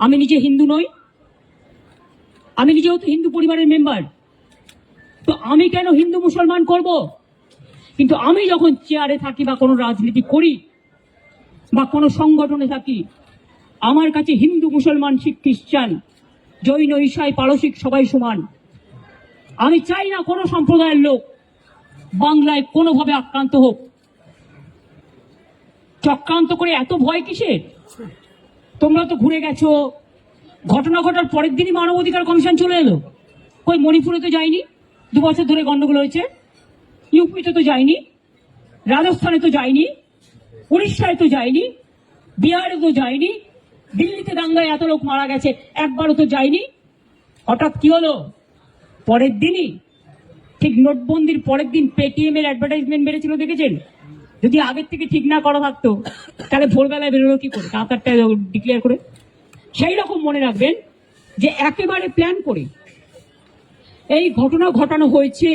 আমি নিজে হিন্দু নই। আমি নিজেও তো হিন্দু পরিবারের মেম্বার। তো আমি কেন হিন্দু মুসলমান করব? কিন্তু আমি যখন চেয়ারে থাকি বা কোনো রাজনীতি করি বা কোনো সংগঠনে থাকি, আমার কাছে হিন্দু, মুসলমান, শিখ, খ্রিস্টান, জৈন ঈশাই পারসিক সবাই সমান। আমি চাই না কোনো সম্প্রদায়ের লোক বাংলায় কোনোভাবে আক্রান্ত হোক। চক্রান্ত করে এত ভয় কিসের? তোমরা তো ঘুরে গেছো। ঘটনা ঘটার পরের দিনই মানবাধিকার কমিশন চলে এলো। ওই মণিপুরে তো যায়নি। দু বছর ধরে গন্ডগোল হয়েছে। ইউপিতে তো যায়নি। রাজস্থানে তো যায়নি। উড়িষ্যায় তো যায়নি। বিহারে তো যায়নি। দিল্লিতে দাঙ্গায় এত লোক মারা গেছে, একবারও তো যায়নি। হঠাৎ কি হলো? পরের দিনই ঠিক নোটবন্দির পরের দিন পেটিএম এর অ্যাডভার্টাইজমেন্ট বেড়েছিল, দেখেছেন? যদি আগের থেকে ঠিক না করা থাকতো, তাহলে ভোরবেলায় বেরোলো কি করে? কাতারটা ডিক্লেয়ার করে। সেই রকম মনে রাখবেন যে একেবারে প্ল্যান করে এই ঘটনা ঘটানো হয়েছে।